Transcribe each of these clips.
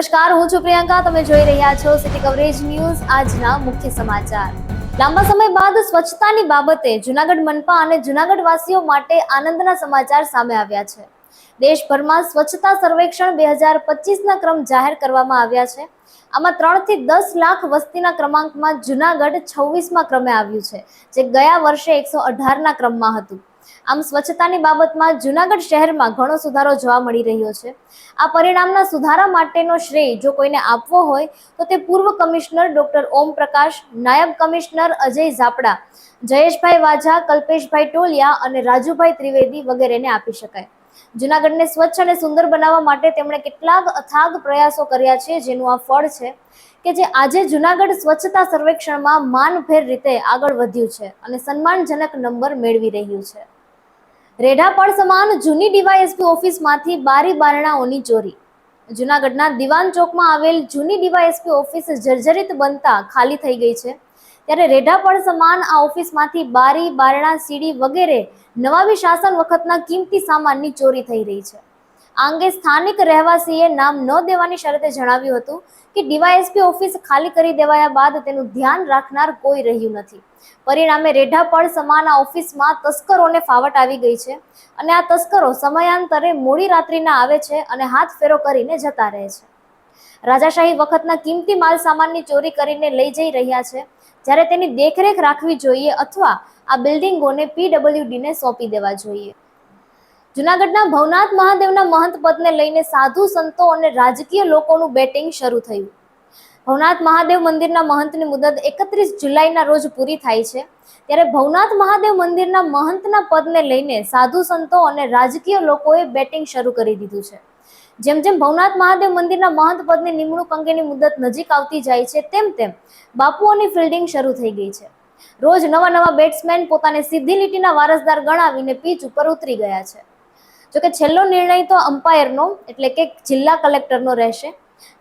નમસ્કાર, હું છું પ્રિયંકા. તમે જોઈ રહ્યા છો સિટી કવરેજ ન્યૂઝ આજના મુખ્ય સમાચાર. લાંબા સમય બાદ સ્વચ્છતાની બાબતે જુનાગઢ મનપા અને જુનાગઢ વાસીઓ માટે આનંદના સમાચાર સામે આવ્યા છે. દેશભરમાં સ્વચ્છતા સર્વેક્ષણ બે હજાર પચીસના ક્રમ જાહેર કરવામાં આવ્યા છે. આમાં ત્રણથી દસ લાખ વસ્તીના ક્રમાંકમાં જુનાગઢ છવ્વીસમાં ક્રમે આવ્યું છે, જે ગયા વર્ષે એકસો અઢારના ક્રમમાં હતું. આમ સ્વચ્છતાની બાબતમાં જુનાગઢ શહેરમાં ઘણો સુધારો જોવા મળી રહ્યો છે. આ પરિણામના સુધારા માટેનો શ્રેય જો કોઈને આપવો હોય, તો તે પૂર્વ કમિશનર ડોક્ટર ઓમ પ્રકાશ નાયબ કમિશનર અજય ઝાપડા, જયેશભાઈ વાઝા, કલ્પેશભાઈ ટોલિયા અને રાજુભાઈ ત્રિવેદી વગેરેને આપી શકાય. જુનાગઢને સ્વચ્છ અને સુંદર બનાવવા માટે તેમણે કેટલાક અથાગ પ્રયાસો કર્યા છે, જેનું આ ફળ છે કે જે આજે જુનાગઢ સ્વચ્છતા સર્વેક્ષણમાં માનભેર રીતે આગળ વધ્યું છે અને સન્માનજનક નંબર મેળવી રહ્યું છે. રેઢાપડ સમાન જૂની ડીવાયએસપી ઓફિસમાંથી બારી બારણાઓની ચોરી. જુનાગઢના દિવાન ચોકમાં આવેલ જૂની ડીવાયએસપી ઓફિસ જર્જરિત બનતા ખાલી થઈ ગઈ છે. ત્યારે રેઢાપડ સમાન આ ઓફિસમાંથી બારી બારણા સીડી વગેરે નવાબી શાસન વખતના કિંમતી સામાનની ચોરી થઈ રહી છે. આ અંગે સ્થાનિક રહેવાસીએ નામ ન દેવાની શરતે જણાવ્યું હતું કે ડીવાયએસપી ઓફિસ ખાલી કરી દેવાયા બાદ તેનું ધ્યાન રાખનાર કોઈ રહ્યું નથી. પરિણામે રેઢાપળ સમાના ઓફિસમાં તસ્કરોને ફાવટ આવી ગઈ છે અને આ તસ્કરો સમયાંતરે મોડી રાત્રિના આવે છે અને હાથ ફેરો કરીને જતા રહે છે. રાજાશાહી વખતના કિંમતી માલ સામાનની ચોરી કરીને લઈ જઈ રહ્યા છે. જ્યારે તેની દેખરેખ રાખવી જોઈએ અથવા આ બિલ્ડિંગોને પીડબ્લ્યુડીને સોંપી દેવા જોઈએ. જુનાગઢના ભવનાથ મહાદેવના મહંત પદને લઈને સાધુ સંતો અને રાજકીય લોકોનું બેટિંગ શરૂ થયું. ભવનાથ મહાદેવ મંદિરના મહંતની મુદત એકત્રીસ જુલાઈના રોજ પૂરી થાય છે. ત્યારે ભવનાથ મહાદેવ મંદિરના મહંતના પદને લઈને સાધુ સંતો અને રાજકીય લોકોએ બેટિંગ શરૂ કરી દીધું છે. જેમ જેમ ભવનાથ મહાદેવ મંદિરના મહંત પદની નિમણૂક અંગેની મુદત નજીક આવતી જાય છે, તેમ તેમ બાપુઓની ફિલ્ડિંગ શરૂ થઈ ગઈ છે. રોજ નવા નવા બેટ્સમેન પોતાને સીધી લીટીના વારસદાર ગણાવીને પીચ ઉપર ઉતરી ગયા છે. જોકે છેલ્લો નિર્ણય તો અમ્પાયરનો, એટલે કે જિલ્લા કલેક્ટરનો રહેશે.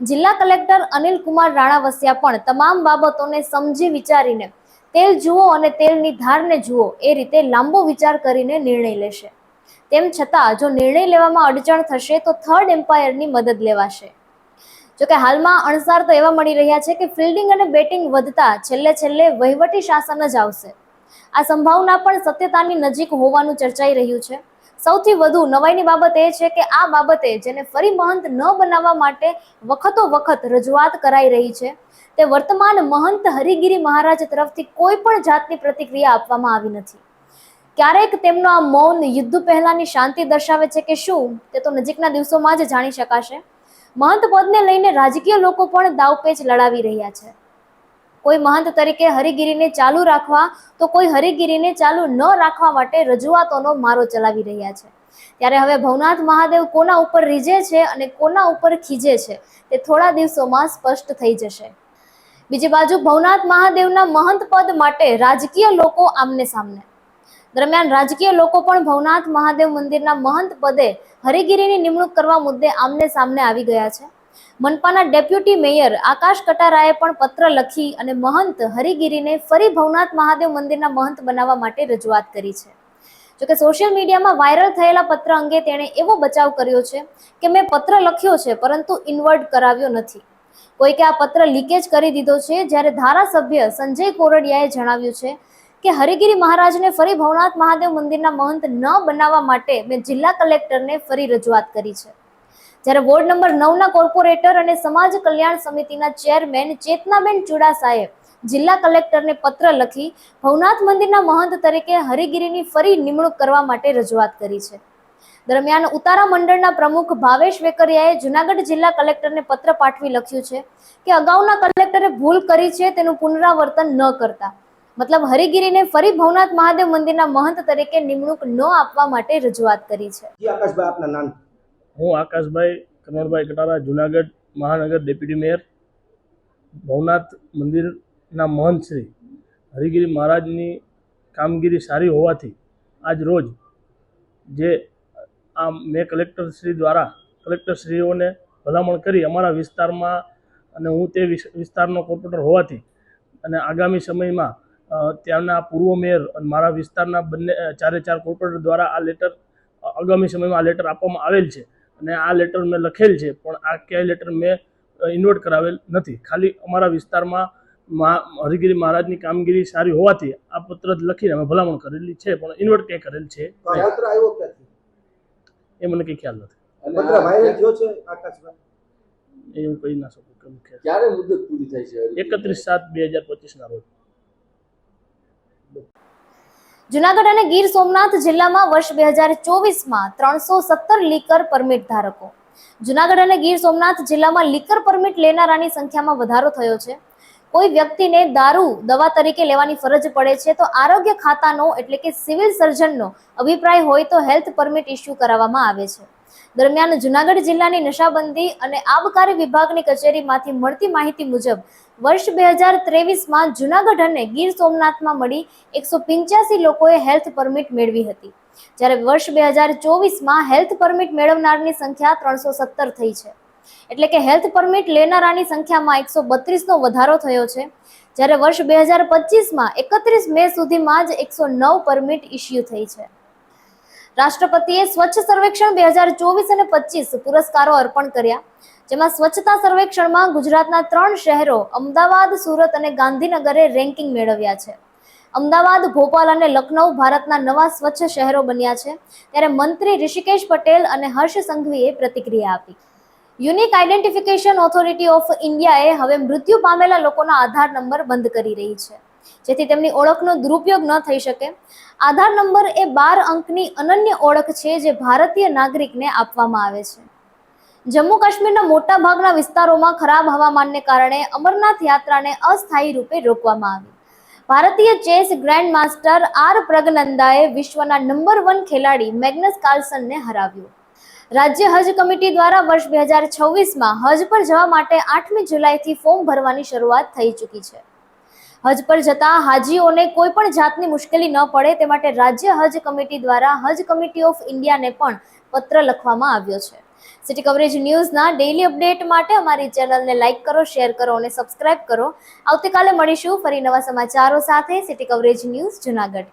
જિલ્લા કલેક્ટર અનિલ કુમાર રાણાવસિયા પણ તમામ બાબતોને સમજી વિચારીને તેલ જુઓ અને તેલની ધારને જુઓ, એ રીતે લાંબો વિચાર કરીને નિર્ણય લેશે. તેમ છતાં, જો નિર્ણય લેવામાં અડચણ થશે, તો થર્ડ એમ્પાયરની મદદ લેવાશે. જોકે હાલમાં અણસાર તો એવા મળી રહ્યા છે કે ફિલ્ડિંગ અને બેટિંગ વધતા છેલ્લે છેલ્લે વહીવટી શાસન જ આવશે. આ સંભાવના પણ સત્યતાની નજીક હોવાનું ચર્ચાઈ રહ્યું છે. સૌથી વધુ નવાઈની બાબત એ છે કે આ બાબતે જેને ફરી મહંત ન બનાવવા માટે વખતો વખત રજૂઆત કરાઈ રહી છે, તે વર્તમાન મહંત હરિગીરી મહારાજ તરફથી કોઈ પણ જાતની પ્રતિક્રિયા આપવામાં આવી નથી. ક્યારેક તેમનો આ મૌન યુદ્ધ પહેલાની શાંતિ દર્શાવે છે કે શું, તે તો નજીકના દિવસોમાં જ જાણી શકાશે. મહંત પદને લઈને રાજકીય લોકો પણ દાવપેચ લડાવી રહ્યા છે. કોઈ મહંત તરીકે હરિગીરીને ચાલુ રાખવા, તો કોઈ હરિગીરીને ચાલુ ન રાખવા માટે રજૂઆતોનો મારો ચલાવી રહ્યા છે. ત્યારે હવે ભવનાથ મહાદેવ કોના ઉપર રીઝે છે અને કોના ઉપર ખીજે છે, તે થોડા દિવસોમાં સ્પષ્ટ થઈ જશે. બીજી બાજુ ભવનાથ મહાદેવના મહંત પદ માટે રાજકીય લોકો આમને સામને. દરમિયાન રાજકીય લોકો પણ ભવનાથ મહાદેવ મંદિરના મહંત પદે હરિગીરીની નિમણૂક કરવા મુદ્દે આમને સામને આવી ગયા છે. મનપાના ડેપ્યુટી મેયર આકાશ કટારાએ પણ પત્ર લખી અને મહંત હરિગીરીને ફરી ભવનાથ મહાદેવ મંદિરના મહંત બનાવવા માટે રજૂઆત કરી છે. જોકે સોશિયલ મીડિયામાં વાયરલ થયેલા પત્ર અંગે તેણે એવો બચાવ કર્યો છે કે મેં પત્ર લખ્યો છે, પરંતુ ઇન્વર્ટ કરાવ્યો નથી. કોઈકે આ પત્ર લીકેજ કરી દીધો છે જ્યારે ધારાસભ્ય સંજય કોરડિયાએ જણાવ્યું છે કે હરિગીરી મહારાજને ફરી ભવનાથ મહાદેવ મંદિરના મહંત ન બનાવવા માટે મેં જિલ્લા કલેક્ટરને ફરી રજૂઆત કરી છે. જ્યારે વોર્ડ નંબર નવના કોર્પોરેટર અને સમાજ કલ્યાણ સમિતિના ચેરમેન ચેતનાબેન ચુડાસાએ જિલ્લા કલેક્ટરને પત્ર લખી ભવનાથ મંદિરના મહંત તરીકે હરિગીરીની ફરી નિમણૂક કરવા માટે રજૂઆત કરી છે. દરમિયાન ઉતારા મંડળના પ્રમુખ ભાવેશ વેકરિયાએ જુનાગઢ જિલ્લા કલેક્ટરને પત્ર પાઠવી લખ્યું છે કે અગાઉના કલેક્ટરે ભૂલ કરી છે તેનું પુનરાવર્તન ન કરતા. મતલબ હરિગીરીને ફરી ભવનાથ મહાદેવ મંદિરના મહંત તરીકે નિમણૂક ન આપવા માટે રજૂઆત કરી છે. આકાશભાઈ, આપના નામ? હું આકાશભાઈ કનોરભાઈ કટારા, જુનાગઢ મહાનગર ડેપ્યુટી મેયર, ભવનાથ મંદિરના મહંત શ્રી હરિગીરી મહારાજની કામગીરી સારી હોવાથી આજ રોજ જે આ મેં કલેક્ટરશ્રી દ્વારા કલેક્ટરશ્રીઓને ભલામણ કરી અમારા વિસ્તારમાં અને હું તે વિસ- વિસ્તારનો કોર્પોરેટર હોવાથી અને આગામી સમયમાં ત્યાંના પૂર્વ મેયર અને મારા વિસ્તારના બંને ચારે ચાર કોર્પોરેટર દ્વારા આ લેટર આગામી સમયમાં આ લેટર આપવામાં આવેલ છે. અને આ લેટર મેં લખેલ છે પણ આ ક્યાંય લેટર મેં ઇન્વર્ટ કરાવેલ નથી. ખાલી અમારા વિસ્તારમાં મા- હરિગીરી મહારાજની કામગીરી સારી હોવાથી આ પત્ર જ લખીને અમે ભલામણ કરેલી છે પણ ઇન્વર્ટ ક્યાંય કરેલ છે એ મને કંઈ ખ્યાલ નથી. એવું વાયરલ થયો છે આકાશભાઈ એ હું કહી ના શકું ક્યારે મુદત પૂરી થાય છે એકત્રીસ સાત બે હજાર પચીસના રોજ. જુનાગઢ અને ગીર સોમનાથ જિલ્લામાં વર્ષ બે હજાર ચોવીસમાં ત્રણસો સત્તર લીકર પરમિટ ધારકો. જુનાગઢ અને ગીર સોમનાથ જિલ્લામાં લીકર પરમિટ લેનારાની સંખ્યામાં વધારો થયો છે. કોઈ વ્યક્તિને દારૂ, દવા તરીકે લેવાની ફરજ પડે છે તો આરોગ્ય ખાતાનો એટલે કે સિવિલ સર્જનનો અભિપ્રાય હોય તો હેલ્થ પરમિટ ઇસ્યુ કરાવવામાં આવે છે. દરમિયાન જુનાગઢ જિલ્લાની નશાબંધી અને આબકારી વિભાગની કચેરીમાંથી મળતી માહિતી મુજબ, વર્ષ બે હજાર ત્રેવીસમાં જુનાગઢ અને ગીર સોમનાથમાં મળી એકસો પિંચ્યાસી લોકોએ હેલ્થ પરમિટ મેળવી હતી. જ્યારે વર્ષ બે હજાર ચોવીસમાં હેલ્થ પરમિટ મેળવનારની સંખ્યા ત્રણસો સત્તર થઈ છે. એટલે કે હેલ્થ પરમિટ લેનારાની સંખ્યામાં એકસો બત્રીસનો વધારો થયો છે. જ્યારે વર્ષ બે હજાર પચીસમાં એકત્રીસ મે સુધીમાં જ એકસો નવ પરમિટ ઇસ્યુ થઈ છે. રાષ્ટ્રપતિએ સ્વચ્છ સર્વેક્ષણ બે હજાર ચોવીસ અને પચીસ પુરસ્કારો અર્પણ કર્યા. જેમાં સ્વચ્છતા સર્વેક્ષણમાં ગુજરાતના ત્રણ શહેરો અમદાવાદ, સુરત અને ગાંધીનગરે રેન્કિંગ મેળવ્યા છે. અમદાવાદ, ભોપાલ અને લખનૌ ભારતના નવા સ્વચ્છ શહેરો બન્યા છે. ત્યારે મંત્રી ઋષિકેશ પટેલ અને હર્ષ સંઘવીએ પ્રતિક્રિયા આપી. યુનિક આઇડેન્ટિફિકેશન ઓથોરિટી ઓફ ઇન્ડિયાએ હવે મૃત્યુ પામેલા લોકોના આધાર નંબર બંધ કરી રહી છે. જેથી તેમની ઓળખનો દુરુપયોગ ન થઈ શકે. આધાર નંબર એ બાર અંકની અનન્ય ઓળખ છે જે ભારતીય નાગરિકને આપવામાં આવે છે. જમ્મુ કાશ્મીરના મોટા ભાગના વિસ્તારોમાં ખરાબ હવામાનને કારણે અમરનાથ યાત્રાને અસ્થાયી રૂપે રોકવામાં આવી. ભારતીય ચેસ ગ્રેન્ડ માસ્ટર આર પ્રગનંદાએ વિશ્વના નંબર વન ખેલાડી મેગ્નસ કાર્લસનને હરાવ્યો. રાજ્ય હજ કમિટી દ્વારા વર્ષ બે હજાર છવ્વીસમાં હજ પર જવા માટે આઠમી જુલાઈથી ફોર્મ ભરવાની શરૂઆત થઈ ચૂકી છે. હજ પર જતા હાજીઓને કોઈ પણ જાતની મુશ્કેલી ન પડે તે માટે રાજ્ય હજ કમિટી દ્વારા હજ કમિટી ઓફ ઇન્ડિયાને પણ પત્ર લખવામાં આવ્યો છે. સિટી કવરેજ ન્યૂઝના ડેઇલી અપડેટ માટે અમારી ચેનલને લાઇક કરો, શેર કરો અને સબસ્ક્રાઇબ કરો. આવતીકાલે મળીશું ફરી નવા સમાચારો સાથે. City coverage news Junagadh.